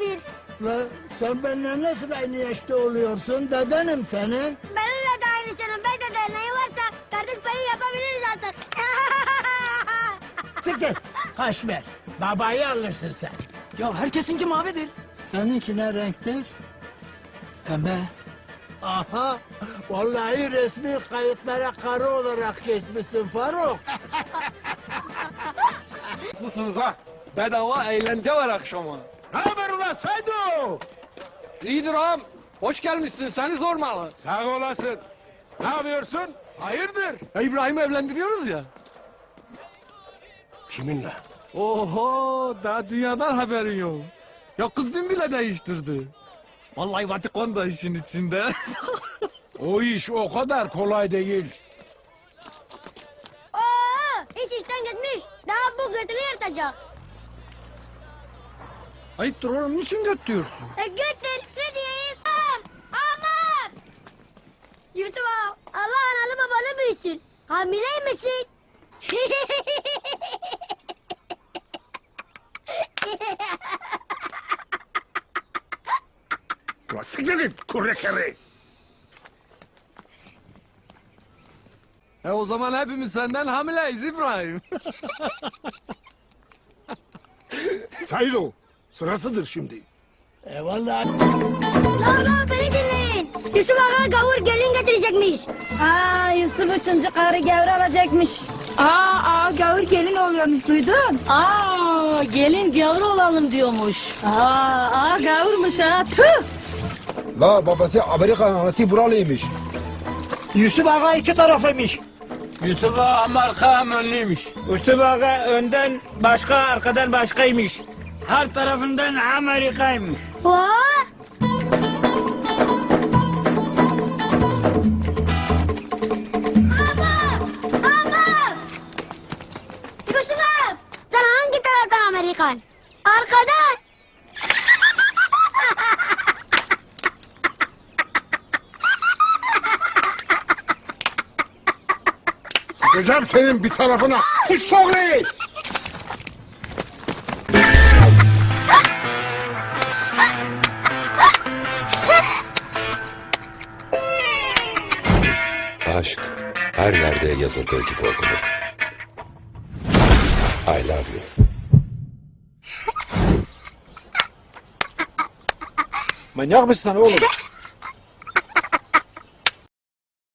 bir. La sen benimle nasıl aynı yaşta oluyorsun? Dedenim senin. Benimle de aynı senin. Ben de derneği varsa kardeş payı yapabiliriz artık. Çık Kaş ver. Babayı alırsın sen. Ya herkesinki mavidir. Seninki ne renktir? Pembe. Aha. Vallahi resmi kayıtlara karı olarak geçmişsin Faruk. Nasılsınız ha? Bedava eğlence var akşama. Ulan Seydo? İyidir ağam. Hoş gelmişsin. Seni sormalı. Sağ olasın. Ne yapıyorsun? Hayırdır? Ya İbrahim'i evlendiriyoruz ya. Kiminle? Oho daha dünyadan haberin yok. Ya kızım bile değiştirdi. Vallahi Vatikan da işin içinde. O iş o kadar kolay değil. Oo, iş işten gitmiş. Daha bu götünü yırtacak. Ayıptır oğlum niçin götürüyorsun? E götür. Ne diyeyim? Aman. Aman. Yusuf ağa. Allah analı babalı büyüsün. Hamileymişsin. Ulan siktir git kurrekeri. E o zaman hepimiz senden hamileyiz İbrahim. Seydo sırasıdır şimdi. E vallahi Lan lan beni dinleyin. Yusuf ağa gavur gelin getirecekmiş. Aa Yusuf üçüncü karı gavur alacakmış. Aa, aa gavur gelin oluyormuş duydun. Aa gelin gavur olalım diyormuş. Aa, aa gavurmuş ha tüh. La babası Amerikan anası buralıymış. Yusuf Ağa iki tarafıymış. Yusuf Ağa hem arka hem önlüymüş. Yusuf Ağa önden başka arkadan başkaymış. Her tarafından Amerika'ymış. Oo. Ama! Ama! Yusuf ağa, sen hangi taraftan Amerikan? Arkadan. Sıkacağım senin bir tarafına. Hiç soğuk Aşk her yerde yazıldığı gibi okunur. I love you. Manyak mısın sen oğlum?